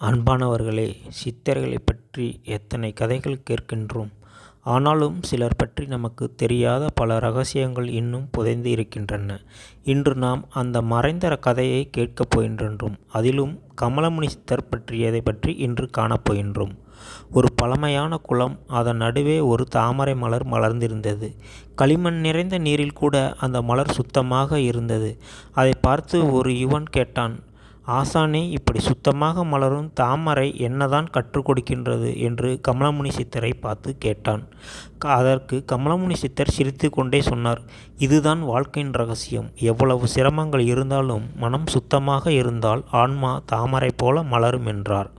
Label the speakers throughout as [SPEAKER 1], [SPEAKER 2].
[SPEAKER 1] அன்பானவர்களே சித்தர்களைப் பற்றி எத்தனை கதைகள் கேட்கின்றோம்? ஆனாலும் சிலர் பற்றி நமக்கு தெரியாத பல ரகசியங்கள் இன்னும் புதைந்து இருக்கின்றன. இன்று நாம் அந்த மறைந்த கதையை கேட்கப் போகின்றோம். அதிலும் கமலமுனி சித்தர் பற்றியதை பற்றி இன்று காணப்போகின்றோம் ஒரு பழமையான குளம் அதன் நடுவே ஒரு தாமரை மலர் மலர்ந்திருந்தது. களிமண் நிறைந்த நீரில் கூட அந்த மலர் சுத்தமாக இருந்தது. அதை பார்த்து ஒரு யுவன் கேட்டான் ஆசானே இப்படி சுத்தமாக மலரும் தாமரை என்னதான் கற்றுக் கொடுக்கின்றது என்று கமலமுனி சித்தரை பார்த்து கேட்டான். அதற்கு கமலமுனி சித்தர் சிரித்து கொண்டே சொன்னார் இதுதான் வாழ்க்கையின் ரகசியம். எவ்வளவு சிரமங்கள் இருந்தாலும் மனம் சுத்தமாக இருந்தால் ஆன்மா தாமரை போல மலரும் என்றார்.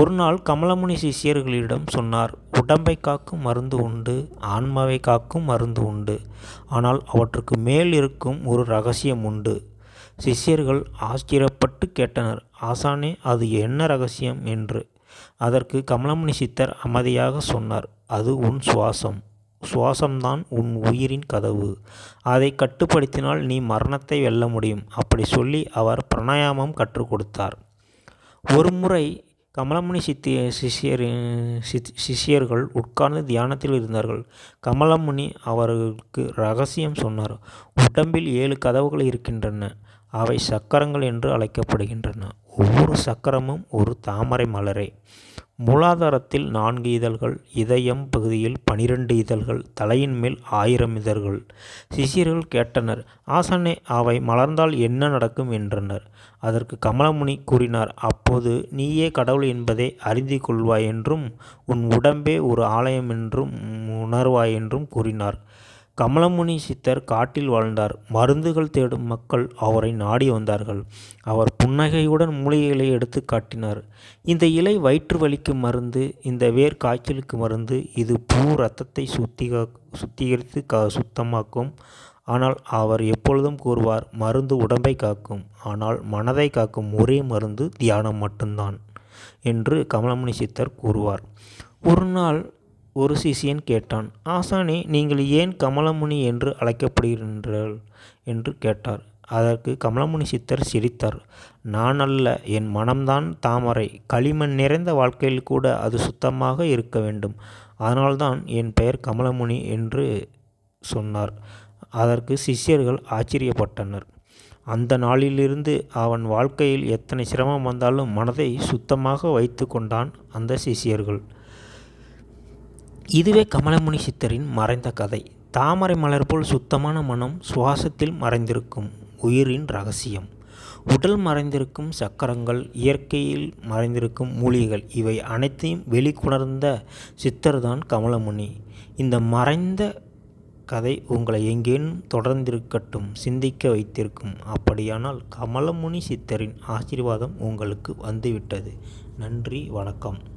[SPEAKER 1] ஒரு நாள் கமலமுனி சிஷியர்களிடம் சொன்னார் உடம்பை காக்கும் மருந்து உண்டு ஆன்மாவை காக்கும் மருந்து உண்டு. ஆனால் அவற்றுக்கு மேல் இருக்கும் ஒரு ரகசியம் உண்டு. சிஷ்யர்கள் ஆச்சரியப்பட்டு கேட்டனர். ஆசானே அது என்ன ரகசியம் என்று? அதற்கு கமலமணி சித்தர் அமைதியாக சொன்னார். அது உன் சுவாசம். சுவாசம்தான் உன் உயிரின் கதவு. அதை கட்டுப்படுத்தினால் நீ மரணத்தை வெல்ல முடியும். அப்படி சொல்லி அவர் பிரணாயாமம் கற்றுக் கொடுத்தார். ஒரு முறை கமலமுனி சித்தி சிஷியர் சிஷியர்கள் உட்கார்ந்து தியானத்தில் இருந்தார்கள். கமலமுனி அவர்களுக்கு ரகசியம் சொன்னார். உடம்பில் ஏழு கதவுகள் இருக்கின்றன. அவை சக்கரங்கள் என்று அழைக்கப்படுகின்றன. ஒவ்வொரு சக்கரமும் ஒரு தாமரை மலரே. மூலாதாரத்தில் நான்கு இதழ்கள் இதயம் பகுதியில் பனிரெண்டு இதழ்கள் தலையின் மேல் ஆயிரம் இதழ்கள். சிஷியர்கள் கேட்டனர் ஆசானே அவை மலர்ந்தால் என்ன நடக்கும்? என்றனர். அதற்கு கமலமுனி கூறினார் அப்போது நீயே கடவுள் என்பதை அறிந்து கொள்வாய் என்றும் உன் உடம்பே ஒரு ஆலயம் என்றும் உணர்வாய் என்றும் கூறினார். கமலமுனி சித்தர் காட்டில் வாழ்ந்தார். மருந்துகள் தேடும் மக்கள் அவரை நாடி வந்தார்கள். அவர் புன்னகையுடன் மூலிகைகளை எடுத்து காட்டினார். இந்த இலை வயிற்று வலிக்கு மருந்து இந்த வேர் காய்ச்சலுக்கு மருந்து இது பூ ரத்தத்தை சுத்திக சுத்திகரித்து க சுத்தமாக்கும். ஆனால் அவர் எப்பொழுதும் கூறுவார் மருந்து உடம்பை காக்கும். ஆனால் மனதை காக்கும் ஒரே மருந்து தியானம் மட்டும்தான் என்று கமலமுனி சித்தர் கூறுவார். ஒரு நாள் ஒரு சிஷியன் கேட்டான் ஆசானே நீங்கள் ஏன் கமலமுனி என்று அழைக்கப்படுகின்றீர்கள் என்று கேட்டார். அதற்கு கமலமுனி சித்தர் சிரித்தார் நான் அல்ல என் மனம்தான் தாமரை. களிமண் நிறைந்த வாழ்க்கையில் கூட அது சுத்தமாக இருக்க வேண்டும். அதனால்தான் என் பெயர் கமலமுனி என்று சொன்னார். அதற்கு சிஷ்யர்கள் ஆச்சரியப்பட்டனர். அந்த நாளிலிருந்து அவன் வாழ்க்கையில் எத்தனை சிரமம் வந்தாலும் மனதை சுத்தமாக வைத்து கொண்டான் அந்த சிஷியர்கள். இதுவே கமலமுனி சித்தரின் மறைந்த கதை. தாமரை மலர் போல் சுத்தமான மனம் சுவாசத்தில் மறைந்திருக்கும் உயிரின் ரகசியம். உடல் மறைந்திருக்கும் சக்கரங்கள் இயற்கையில் மறைந்திருக்கும் மூலிகைகள் இவை அனைத்தையும் வெளிக்கொணர்ந்த சித்தர்தான் கமலமுனி. இந்த மறைந்த கதை உங்களை எங்கேனும் தொடர்ந்திருக்கட்டும் சிந்திக்க வைத்திருக்கும். அப்படியானால் கமலமுனி சித்தரின் ஆசீர்வாதம் உங்களுக்கு வந்துவிட்டது. நன்றி வணக்கம்.